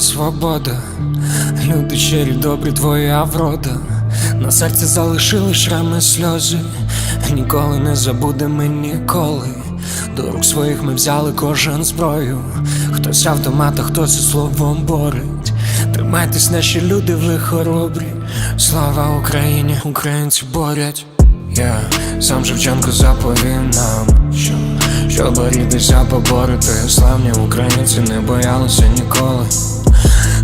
Свобода. Люди щирі, добрі, твоя врода. На серці залишили шрами сльози. Ніколи не забудемо ніколи. До рук своїх ми взяли кожен зброю. Хтось автомат, а хтось і словом борить. Тримайтесь, наші люди, ви хоробрі. Слава Україні, українці борять. Я сам Шевченко заповів нам, що, що борітися, поборити Славні українці не боялися ніколи.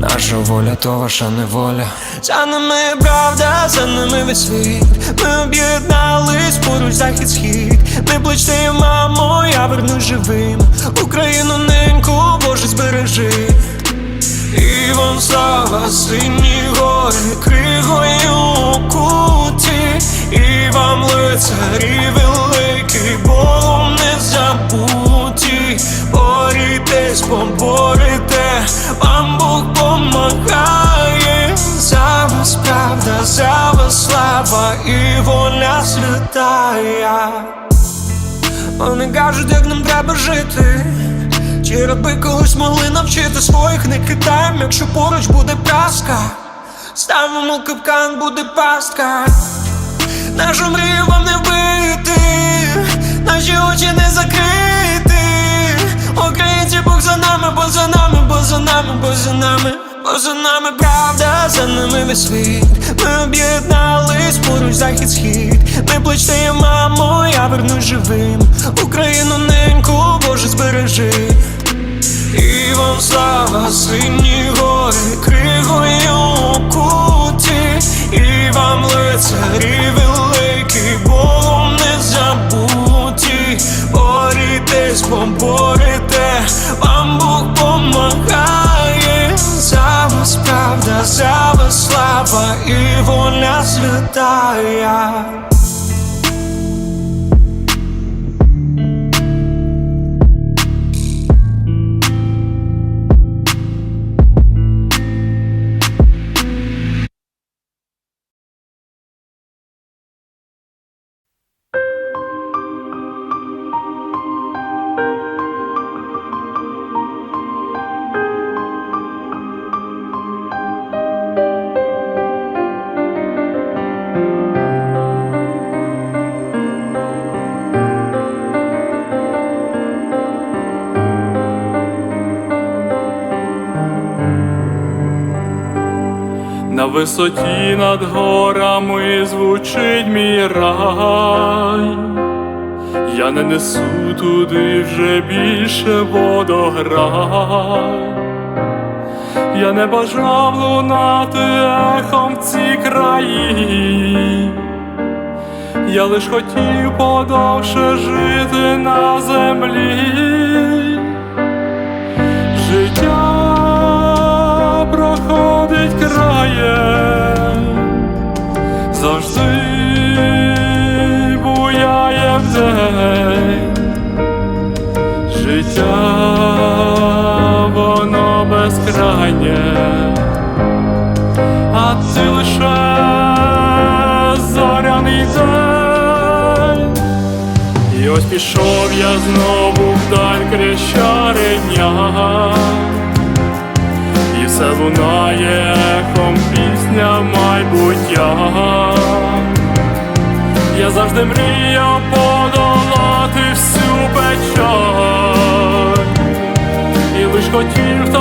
Наша воля, то ваша неволя. За нами правда, за нами весь світ. Ми об'єднались поруч захід схід. Не плечте, мамо, я вернусь живим. Україну неньку, Боже, збережи. І вам слава сині святая. Вони кажуть, як нам треба жити. Чи раби колись могли навчити своїх не кидаєм, якщо поруч буде праска, ставимо капкан, буде пастка. Нашу мрію вам не вбити, наші очі не закрити. Українці, Бог за нами, бо за нами, бо за нами, бо за нами, за нами правда, за нами весь світ. Ми об'єднались поруч захід, схід. Не плачте, мамо, я вернусь живим. Україну неньку, Боже, збережи. І вам слава, сині гори, кригою куті, і вам лицарі великі, Богом не забуті, борітесь, поборете, вам Бог помагає, висоті над горами звучить мій рай, я не несу туди вже більше водограй, я не бажав лунати ехом в ці краї, я лиш хотів подовше жити на землі. Життя проходить краєм, завжди буяє вдень. Життя воно безкрайнє, а ти лише зоряний день. І ось пішов я знову вдаль крещари дня, все лунає ехом пісня майбуття. Завжди мріяв подолати всю печаль, і лиш хотів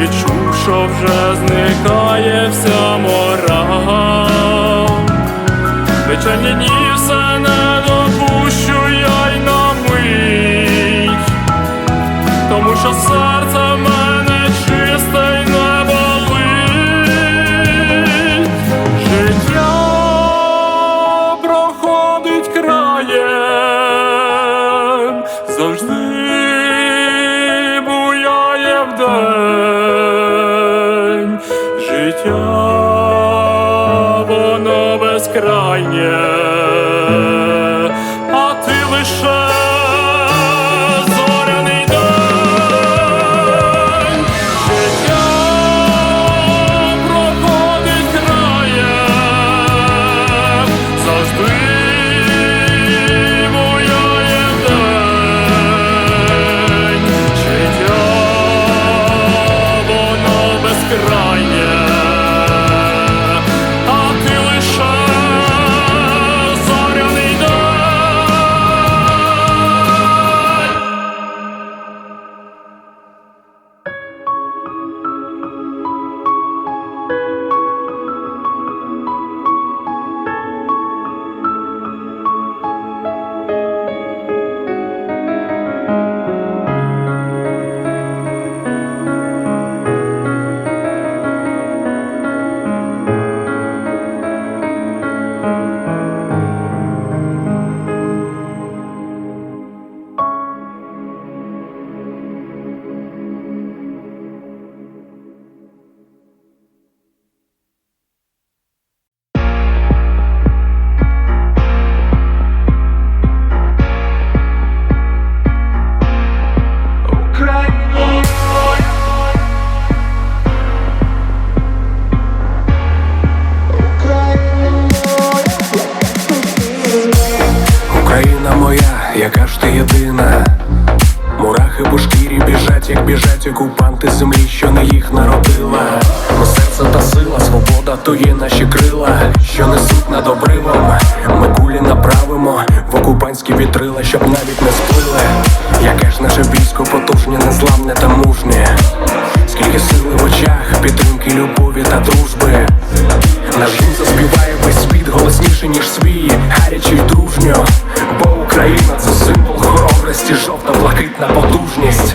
відчув, що вже зникає вся мора, Вечерні дні все не допущу я й на мить. Тому що серце воно окупанти землі, що не їх народила. Но серце та сила, свобода то є наші крила, що несуть над обривом. Ми кулі направимо в окупантські вітрила, щоб навіть не сплили. Яке ж наше військо потужне, незламне та мужнє. Скільки сили в очах, підтримки, любові та дружби. Наш гімн заспіває весь світ голосніше, ніж свій, гаряче й дружньо. Бо Україна це символ хоробрості, жовта блакитна потужність.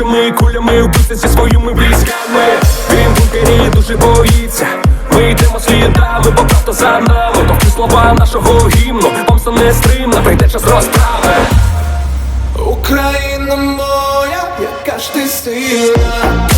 Нашими кулями, вбити зі своїми військами. Він бункері дуже боїться. Ми йдемо слідами, бо правда за нами. Товки слова нашого гімну, помста нестримна, прийде час розправи. Україна моя, яка ж ти сильна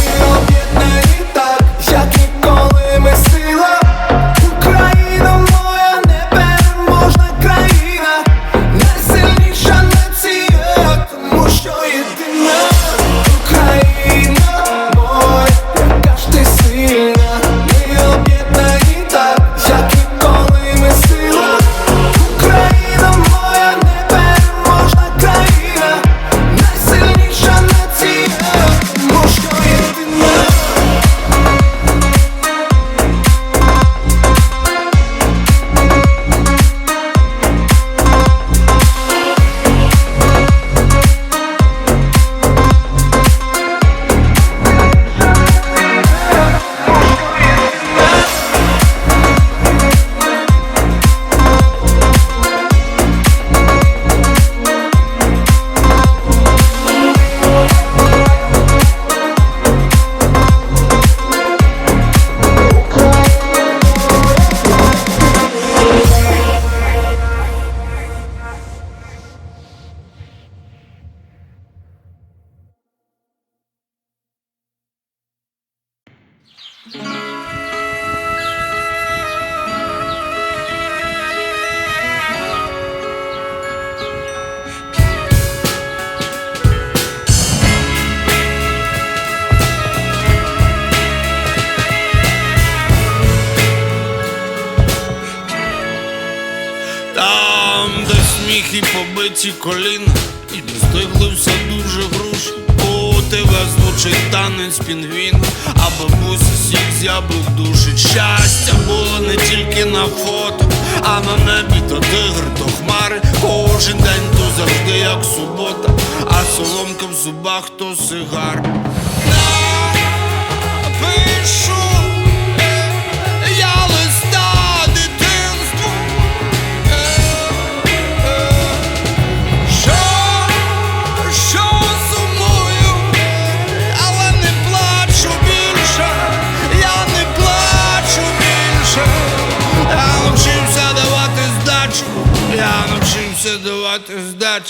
і побиті коліна, і достигли все дуже груш. У тебе звучить танець пінгвін, а бабуся всіх з яблук душить. Щастя було не тільки на фото, а на небі то тигр, то хмари. Кожен день то завжди як субота, а соломка в зубах то сигар.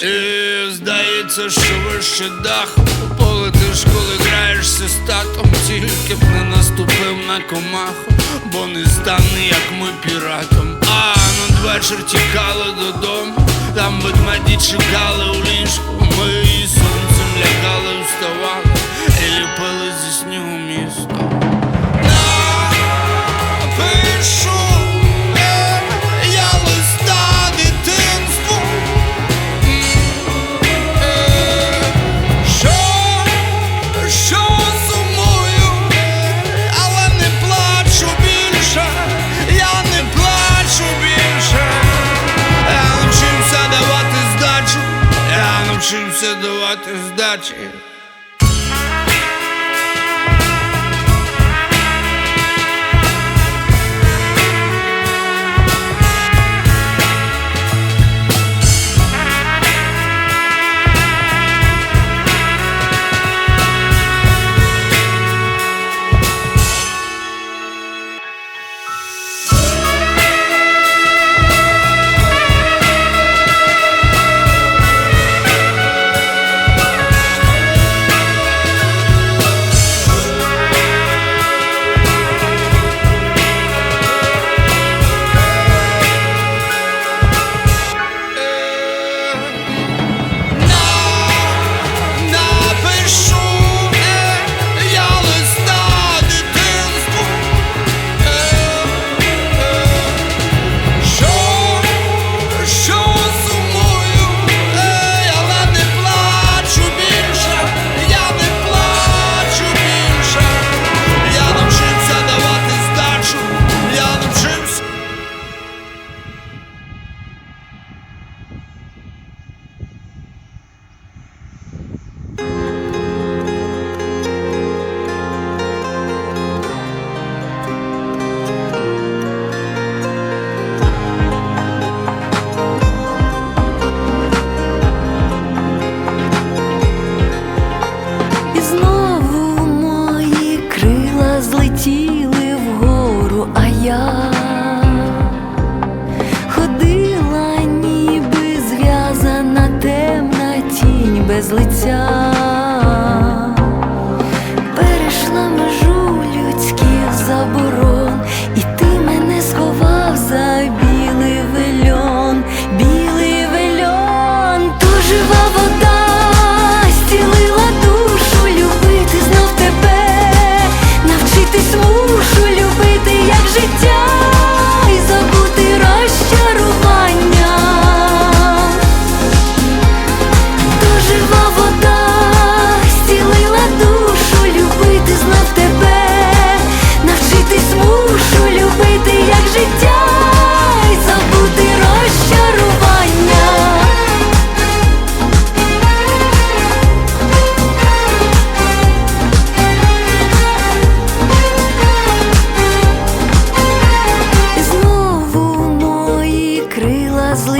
І здається, що вище даху полетиш, коли граєшся з татом, тільки б не наступив на комаху, бо не стане, як ми піратом. А надвечір тікали додому, там ведмеді чекали у ліжку, ми got you.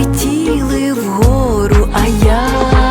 Крила злетіли вгору, а я